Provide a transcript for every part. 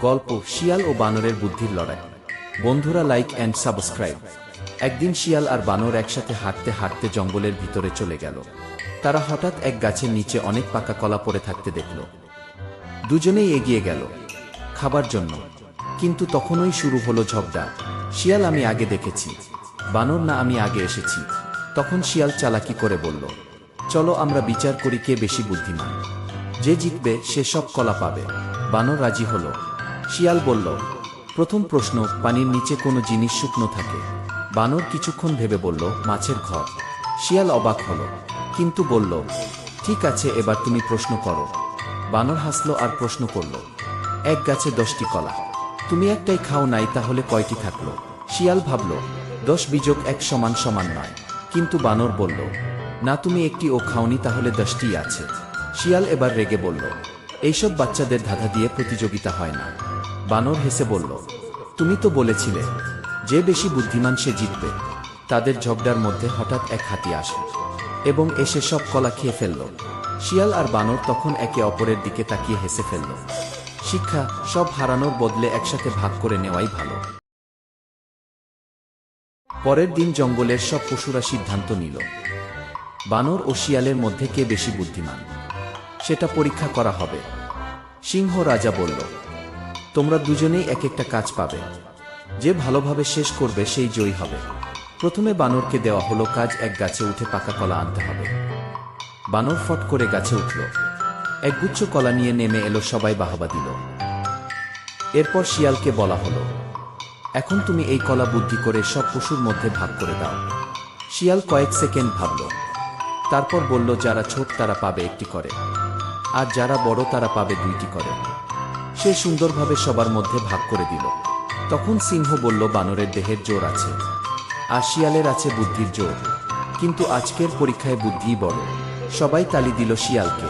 গল্প শিয়াল ও বানরের বুদ্ধির লড়াই। বন্ধুরা লাইক অ্যান্ড সাবস্ক্রাইব একদিন শিয়াল আর বানর একসাথে হাঁটতে হাঁটতে জঙ্গলের ভিতরে চলে গেল। তারা হঠাৎ এক গাছের নিচে অনেক পাকা কলা পড়ে থাকতে দেখল। দুজনেই এগিয়ে গেল খাবার জন্য। কিন্তু তখনই শুরু হলো ঝগড়া। শিয়াল, আমি আগে দেখেছি। বানর, না, আমি আগে এসেছি। তখন শিয়াল চালাকি করে বলল, চলো আমরা বিচার করি কে বেশি বুদ্ধিমান। যে জিতবে, সে সব কলা পাবে। বানর রাজি হলো। শিয়াল বলল, প্রথম প্রশ্ন, পানির নিচে কোনো জিনিস শুকনো থাকে। বানর কিছুক্ষণ ভেবে বলল, মাছের ঘর। শিয়াল অবাক হল, কিন্তু বলল, ঠিক আছে, এবার তুমি প্রশ্ন করো। বানর হাসলো আর প্রশ্ন করল, এক গাছে দশটি কলা। তুমি একটাই খাও নাই, তাহলে কয়টি থাকল? শিয়াল ভাবল, দশ বিযোগ এক সমান সমান নয়। কিন্তু বানর বলল, না, তুমি একটি ও খাওনি, তাহলে দশটি আছে। শিয়াল এবার রেগে বলল, এইসব বাচ্চাদের ধাঁধা দিয়ে প্রতিযোগিতা হয় না। বানর হেসে বলল, তুমি তো বলেছিলে, যে বেশি বুদ্ধিমান সে জিতবে। তাদের ঝগড়ার মধ্যে হঠাৎ এক হাতি আসে এবং এসে সব কলা খেয়ে ফেলল। শিয়াল আর বানর তখন একে অপরের দিকে তাকিয়ে হেসে ফেলল। শিক্ষা, সব হারানোর বদলে একসাথে ভাগ করে নেওয়াই ভালো। পরের দিন জঙ্গলের সব পশুরা সিদ্ধান্ত নিল, বানর ও শিয়ালের মধ্যে কে বেশি বুদ্ধিমান? সেটা পরীক্ষা করা হবে। সিংহ রাজা বলল তোমরা দুজনেই এক একটা কাজ পাবে। যে ভালোভাবে শেষ করবে, সেই জয়ী হবে। প্রথমে বানরকে দেওয়া হলো কাজ, এক গাছে উঠে পাকা কলা আনতে হবে। বানর ফট করে গাছে উঠল। একগুচ্ছ কলা নিয়ে নেমে এলো, সবাই বাহবা দিল। এরপর শিয়ালকে বলা হলো, এখন তুমি এই কলা বুদ্ধি করে সব পশুর মধ্যে ভাগ করে দাও। শিয়াল কয়েক সেকেন্ড ভাবল। তারপর বলল, যারা ছোট তারা পাবে একটি করে, আর যারা বড় তারা পাবে দুইটি করে। সে সুন্দরভাবে সবার মধ্যে ভাগ করে দিল। তখন সিংহ বলল, বানরের দেহের জোর আছে। আর শিয়ালের আছে বুদ্ধির জোর। কিন্তু আজকের পরীক্ষায় বুদ্ধিই বড়। সবাই তালি দিল শিয়ালকে।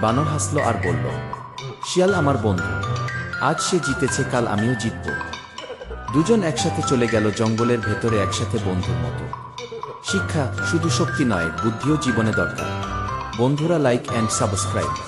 বানর হাসল আর বলল, শিয়াল আমার বন্ধু, আজ সে জিতেছে, কাল আমিও জিতব। দুজন একসাথে চলে গেল জঙ্গলের ভেতরে একসাথে বন্ধুর মতো। শিক্ষা শুধু শক্তি নয়, বুদ্ধিও জীবনে দরকার। বন্ধুরা লাইক অ্যান্ড সাবস্ক্রাইব